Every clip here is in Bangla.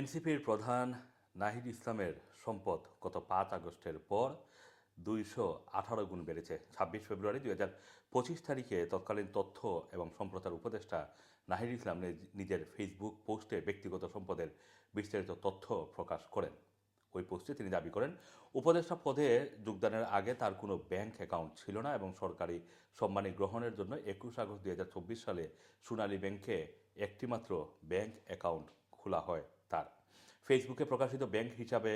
এনসিপির প্রধান নাহিদ ইসলামের সম্পদ গত পাঁচ আগস্টের পর দুইশো আঠারো গুণ বেড়েছে। ছাব্বিশ ফেব্রুয়ারি দুই হাজার পঁচিশ তারিখে তৎকালীন তথ্য এবং সম্প্রচার উপদেষ্টা নাহিদ ইসলাম নিজের ফেসবুক পোস্টে ব্যক্তিগত সম্পদের বিস্তারিত তথ্য প্রকাশ করেন। ওই পোস্টে তিনি দাবি করেন, উপদেষ্টা পদে যোগদানের আগে তার কোনো ব্যাংক অ্যাকাউন্ট ছিল না এবং সরকারি সম্মানী গ্রহণের জন্য একুশ আগস্ট দুই হাজার চব্বিশ সালে সোনালী ব্যাংকে একটিমাত্র ব্যাংক অ্যাকাউন্ট খোলা হয়। ফেসবুকে প্রকাশিত ব্যাংক হিসাবে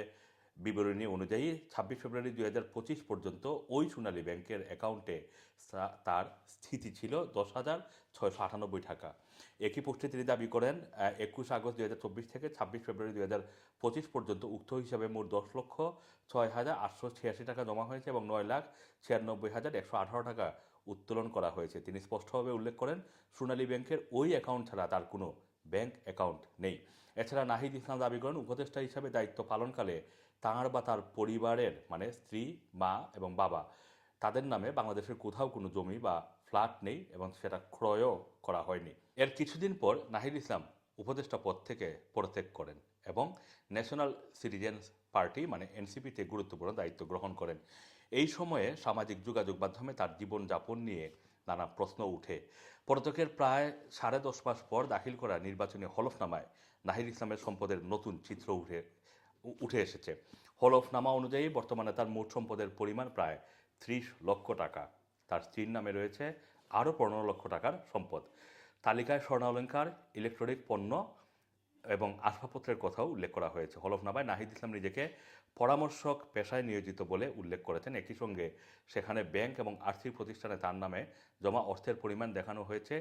বিবরণী অনুযায়ী ছাব্বিশ ফেব্রুয়ারি দুই হাজার পঁচিশ পর্যন্ত ওই সোনালী ব্যাংকের অ্যাকাউন্টে তার স্থিতি ছিল দশ হাজার ছয়শো আটানব্বই টাকা। একই পোস্টে তিনি দাবি করেন একুশ আগস্ট দুই হাজার চব্বিশ থেকে ছাব্বিশ ফেব্রুয়ারি দুই হাজার পঁচিশ পর্যন্ত উক্ত হিসাবে মোট দশ লক্ষ ছয় হাজার আটশো ছিয়াশি টাকা জমা হয়েছে এবং নয় লাখ ছিয়ানব্বই হাজার একশো আঠারো টাকা উত্তোলন করা হয়েছে। তিনি স্পষ্টভাবে উল্লেখ করেন, সোনালী ব্যাংকের ওই অ্যাকাউন্ট ছাড়া তার কোনো ব্যাংক অ্যাকাউন্ট নেই। এছাড়া নাহিদ ইসলাম দাবি করেন, উপদেষ্টা হিসাবে দায়িত্ব পালনকালে তাঁর বা তার পরিবারের মানে স্ত্রী, মা এবং বাবা, তাদের নামে বাংলাদেশের কোথাও কোনো জমি বা ফ্ল্যাট নেই এবং সেটা ক্রয়ও করা হয়নি। এর কিছুদিন পর নাহিদ ইসলাম উপদেষ্টা পদ থেকে পদত্যাগ করেন এবং ন্যাশনাল সিটিজেন্স পার্টি মানে এনসিপিতে গুরুত্বপূর্ণ দায়িত্ব গ্রহণ করেন। এই সময়ে সামাজিক যোগাযোগ মাধ্যমে তার জীবনযাপন নিয়ে নানা প্রশ্ন উঠে। পর্যটকের প্রায় সাড়ে দশ মাস পর দাখিল করা নির্বাচনী হলফনামায় নাহির ইসলামের সম্পদের নতুন চিত্র উঠে উঠে এসেছে। হলফনামা অনুযায়ী বর্তমানে তার মোট সম্পদের পরিমাণ প্রায় ত্রিশ লক্ষ টাকা। তার স্ত্রীর নামে রয়েছে আরও পনেরো লক্ষ টাকার সম্পদ। তালিকায় স্বর্ণালঙ্কার, ইলেকট্রনিক পণ্য এবং আসবাবপত্রের কথাও উল্লেখ করা হয়েছে। হলফনামায় নাহিদ ইসলাম নিজেকে পরামর্শক পেশায় নিয়োজিত বলে উল্লেখ করেছেন। একই সঙ্গে সেখানে ব্যাংক এবং আর্থিক প্রতিষ্ঠানে তার নামে জমা অর্থের পরিমাণ দেখানো হয়েছে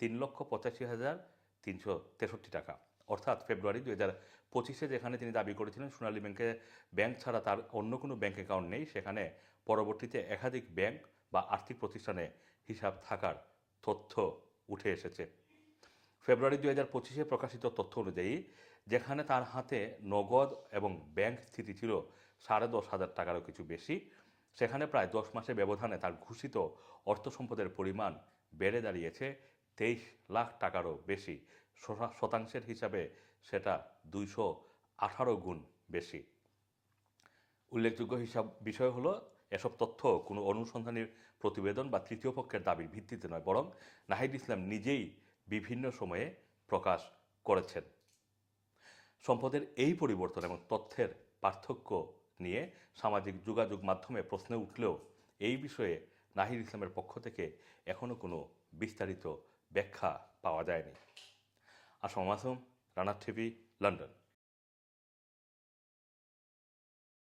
তিন লক্ষ পঁচাশি হাজার তিনশো তেষট্টি টাকা। অর্থাৎ ফেব্রুয়ারি দুই হাজার পঁচিশে যেখানে তিনি দাবি করেছিলেন, সোনালী ব্যাংকে, ব্যাংক ছাড়া তার অন্য কোনো ব্যাংক অ্যাকাউন্ট নেই, সেখানে পরবর্তীতে একাধিক ব্যাংক বা আর্থিক প্রতিষ্ঠানে হিসাব থাকার তথ্য উঠে এসেছে। ফেব্রুয়ারি দুই হাজার পঁচিশে প্রকাশিত তথ্য অনুযায়ী, যেখানে তার হাতে নগদ এবং ব্যাংক স্থিতি ছিল সাড়ে দশ হাজার টাকারও কিছু বেশি, সেখানে প্রায় দশ মাসের ব্যবধানে তার ঘোষিত অর্থ সম্পদের পরিমাণ বেড়ে দাঁড়িয়েছে তেইশ লাখ টাকারও বেশি। শতাংশের হিসাবে সেটা দুইশো আঠারো গুণ বেশি। উল্লেখযোগ্য হিসাব বিষয় হলো, এসব তথ্য কোনো অনুসন্ধানী প্রতিবেদন বা তৃতীয় পক্ষের দাবির ভিত্তিতে নয়, বরং নাহিদ ইসলাম নিজেই বিভিন্ন সময়ে প্রকাশ করেছেন। সম্পদের এই পরিবর্তন এবং তথ্যের পার্থক্য নিয়ে সামাজিক যোগাযোগ মাধ্যমে প্রশ্ন উঠলেও এই বিষয়ে নাহির ইসলামের পক্ষ থেকে এখনও কোনো বিস্তারিত ব্যাখ্যা পাওয়া যায়নি। Assam Masum Rana TV, London.